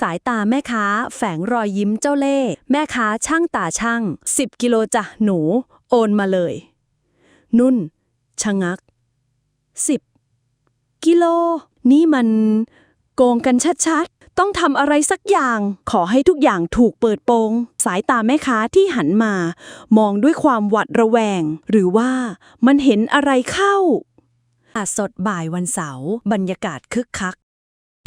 สายตาแม่ค้า แฝงรอยยิ้มเจ้าเล่ห์แม่ค้าช่างตาช่าง10กิโลจ้ะหนู โอนมาเลย นุ่น ชะงัก10กิโล นี่มัน โกงกันชัดๆ ต้องทำอะไรสักอย่าง ขอให้ทุกอย่างถูกเปิดโปง สายตาแม่ค้าที่หันมา มองด้วยความหวัดระแวง หรือว่ามันเห็นอะไรเข้าอาสดบ่ายวันเสาร์บรรยากาศคึกคัก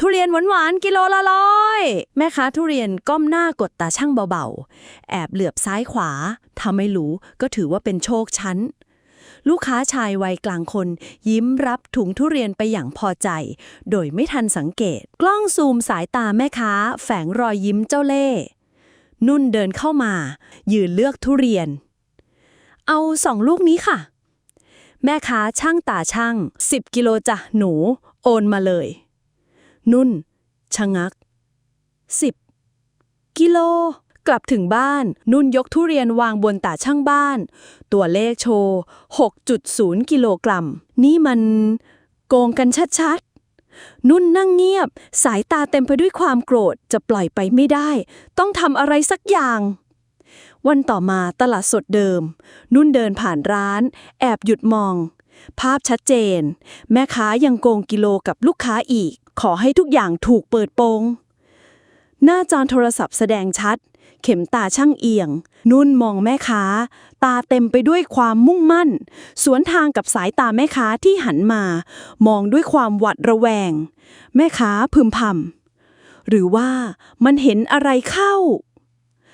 ทุเรียนหวานๆกิโลละร้อย แม่ค้าทุเรียนก้มหน้ากดตาช่างเบาๆ แอบเหลือบซ้ายขวาถ้าไม่รู้ก็ถือว่าเป็นโชคชั้น ลูกค้าชายวัยกลางคน ยิ้มรับถุงทุเรียนไปอย่างพอใจ โดยไม่ทันสังเกต กล้องซูมสายตาแม่ค้า แฝงรอยยิ้มเจ้าเล่นุ่นเดินเข้ามา ยืนเลือกทุเรียน เอาสองลูกนี้ค่ะ แม่ค้าช่างตาช่าง10กิโลจ้ะหนู โอนมาเลย นุ่น ชะงัก 10 กิโล กลับถึงบ้าน นุ่นยกทุเรียนวางบนตาช่างบ้าน ตัวเลขโชว์ 6.0 กิโลกรัม นี่มันโกงกันชัดๆ นุ่นนั่งเงียบ สายตาเต็มไปด้วยความโกรธ จะปล่อยไปไม่ได้ ต้องทำอะไรสักอย่างวันต่อมาตลาดสดเดิม นุ่นเดินผ่านร้าน แอบหยุดมอง ภาพชัดเจน แม่ค้ายังโกงกิโลกับลูกค้าอีก ขอให้ทุกอย่างถูกเปิดโปง หน้าจอโทรศัพท์แสดงชัด เข็มตาช่างเอียง นุ่นมองแม่ค้า ตาเต็มไปด้วยความมุ่งมั่น สวนทางกับสายตาแม่ค้าที่หันมา มองด้วยความหวัดระแวง แม่ค้าพึมพำหรือว่ามันเห็นอะไรเข้า